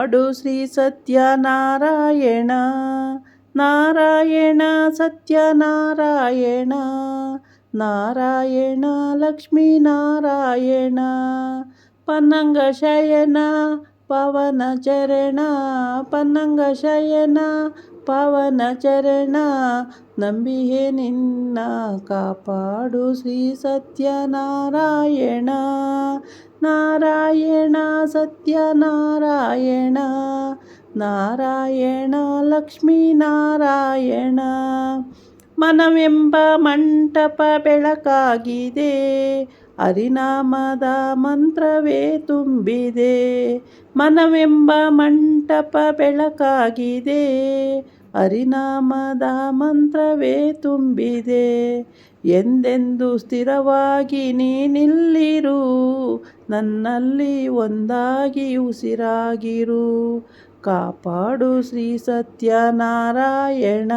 ಕಾಪಾಡು ಶ್ರೀ ಸತ್ಯನಾರಾಯಣ ನಾರಾಯಣ ಸತ್ಯನಾರಾಯಣ ನಾರಾಯಣ ಲಕ್ಷ್ಮೀ ನಾರಾಯಣ ಪನ್ನಂಗ ಶಯನ ಪವನ ಚರಣ ಪನ್ನಂಗ ಶಯನ ಪವನ ಚರಣ ನಂಬಿಹೆ ನಿನ್ನ ಕಾಪಾಡು ಶ್ರೀ ಸತ್ಯನಾರಾಯಣ. ನಾರಾಯಣ ಸತ್ಯನಾರಾಯಣ. ನಾರಾಯಣ, ಲಕ್ಷ್ಮೀ ನಾರಾಯಣ. ಮನವೆಂಬ ಮಂಟಪ ಬೆಳಕಾಗಿದೆ, ಹರಿನಾಮದ ಮಂತ್ರವೇ ತುಂಬಿದೆ. ಮನವೆಂಬ ಮಂಟಪ ಬೆಳಕಾಗಿದೆ ಹರಿನಾಮದ ಮಂತ್ರವೇ ತುಂಬಿದೆ. ಎಂದೆಂದು ಸ್ಥಿರವಾಗಿ ನೀನಿಲ್ಲಿರು ನನ್ನಲ್ಲಿ ಒಂದಾಗಿ ಉಸಿರಾಗಿರು. ಕಾಪಾಡು ಶ್ರೀ ಸತ್ಯನಾರಾಯಣ,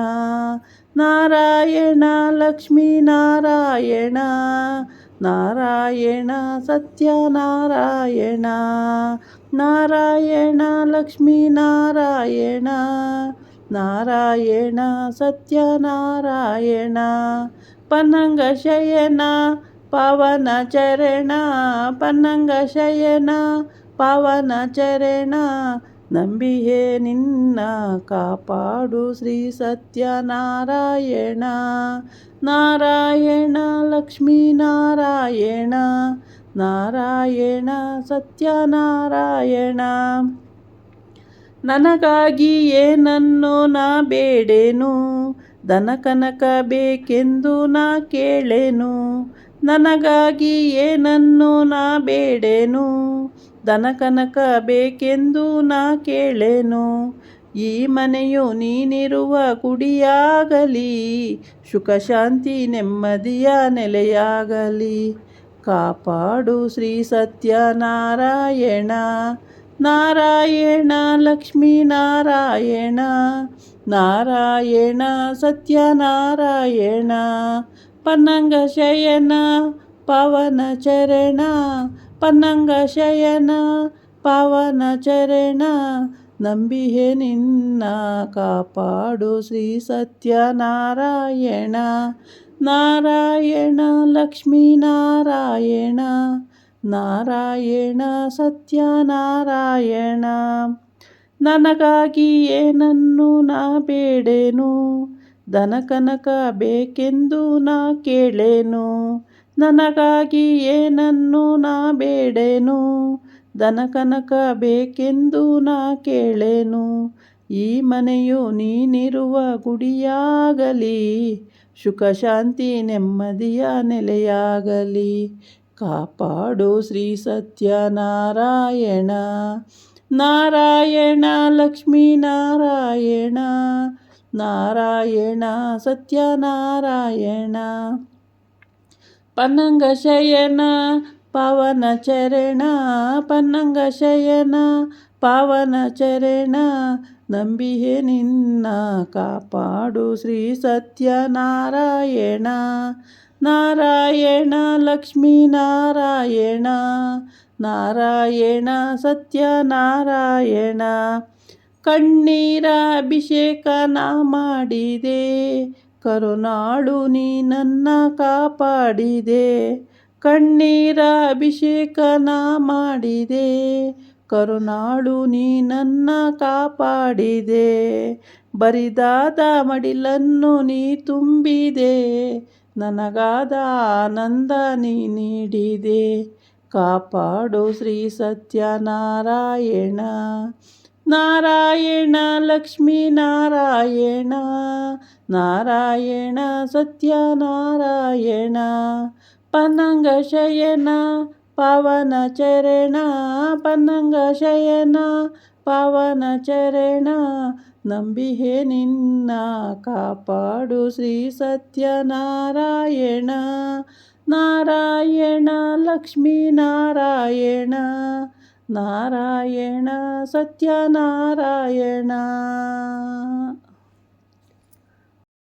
ನಾರಾಯಣ ಲಕ್ಷ್ಮೀ ನಾರಾಯಣ ನಾರಾಯಣ ಸತ್ಯನಾರಾಯಣ, ನಾರಾಯಣ ಲಕ್ಷ್ಮೀ ನಾರಾಯಣ. ನಾರಾಯಣ ಸತ್ಯನಾರಾಯಣ ಪನ್ನಂಗ ಶಯನ ಪವನ ಚರಣ ಪನ್ನಂಗ ಶಯನ ಪವನ ಚರಣ ನಂಬಿಹೆ ನಿನ್ನ ಕಾಪಾಡು ಶ್ರೀ ಸತ್ಯನಾರಾಯಣ ನಾರಾಯಣ ಲಕ್ಷ್ಮೀ ನಾರಾಯಣ ನಾರಾಯಣ ಸತ್ಯನಾರಾಯಣ ನನಗಾಗಿ ಏನನ್ನು ನಾ ಬೇಡೇನು? ದನ ಕನಕ ಬೇಕೆಂದು ನಾ ಕೇಳೇನು? ನನಗಾಗಿ ಏನನ್ನು ನಾ ಬೇಡೇನು? ದನ ಕನಕ ಬೇಕೆಂದು ನಾ ಕೇಳೇನು? ಈ ಮನೆಯು ನೀನಿರುವ ಗುಡಿಯಾಗಲಿ ಸುಖ ಶಾಂತಿ ನೆಮ್ಮದಿಯ ನೆಲೆಯಾಗಲಿ. ಕಾಪಾಡು ಶ್ರೀ ಸತ್ಯನಾರಾಯಣ. ನಾರಾಯಣ ಲಕ್ಷ್ಮೀ ನಾರಾಯಣ ನಾರಾಯಣ ಸತ್ಯನಾರಾಯಣ ಪನ್ನಂಗ ಶಯನ ಪವನ ಚರಣ ಪನ್ನಂಗ ಶಯನ ಪವನ ಚರಣ ನಂಬಿಹೆ ನಿನ್ನ ಕಾಪಾಡು ಶ್ರೀ ಸತ್ಯನಾರಾಯಣ ನಾರಾಯಣ ಲಕ್ಷ್ಮೀ ನಾರಾಯಣ ನಾರಾಯಣ ಸತ್ಯನಾರಾಯಣ, ನನಗಾಗಿ ಏನನ್ನು ನಾ ಬೇಡೇನು? ದನಕನಕ ಬೇಕೆಂದು ನಾ ಕೇಳೇನು? ನನಗಾಗಿ ಏನನ್ನು ನಾ ಬೇಡೇನು? ದನಕನಕ ಬೇಕೆಂದು ನಾ ಕೇಳೇನು? ಈ ಮನೆಯು ನೀನಿರುವ ಗುಡಿಯಾಗಲಿ ಸುಖ ಶಾಂತಿ ನೆಮ್ಮದಿಯ ನೆಲೆಯಾಗಲಿ. ಕಾಪಾಡು ಶ್ರೀ ಸತ್ಯನಾರಾಯಣ ನಾರಾಯಣ ಲಕ್ಷ್ಮೀ ನಾರಾಯಣ ನಾರಾಯಣ ಸತ್ಯನಾರಾಯಣ ಪನ್ನಂಗ ಶಯನ ಪವನ ಚರಣ ಪನ್ನಂಗ ಶಯನ ಪವನ ಚರಣ ನಂಬಿಹೆ ನಿನ್ನ ಕಾಪಾಡು ಶ್ರೀ ಸತ್ಯನಾರಾಯಣ ನಾರಾಯಣ ಲಕ್ಷ್ಮೀ ನಾರಾಯಣ ನಾರಾಯಣ ಸತ್ಯನಾರಾಯಣ ಕಣ್ಣೀರ ನಾ ಮಾಡಿದೆ, ಕರುನಾಳು ನೀ ನನ್ನ ಕಾಪಾಡಿದೆ, ಕಣ್ಣೀರ ನಾ ಮಾಡಿದೆ, ಕರುನಾಳು ನೀ ನನ್ನ ಕಾಪಾಡಿದೆ, ಬರಿದಾದ ಮಡಿಲನ್ನು ನೀ ತುಂಬಿದೆ ನನಗಾದ ಆನಂದ ನೀಡಿದೆ. ಕಾಪಾಡು ಶ್ರೀ ಸತ್ಯನಾರಾಯಣ. ನಾರಾಯಣ, ಲಕ್ಷ್ಮೀ ನಾರಾಯಣ. ನಾರಾಯಣ, ಸತ್ಯನಾರಾಯಣ. ಪನ್ನಂಗ ಶಯನ, ಪವನ ಚರಣ. ಪನ್ನಂಗ ಶಯನ, ಪವನ ಚರಣ. ನಂಬಿಹೆ ನಿನ್ನ ಕಾಪಾಡು ಶ್ರೀ ಸತ್ಯನಾರಾಯಣ. ನಾರಾಯಣ ಲಕ್ಷ್ಮೀ ನಾರಾಯಣ. ನಾರಾಯಣ ಸತ್ಯನಾರಾಯಣ.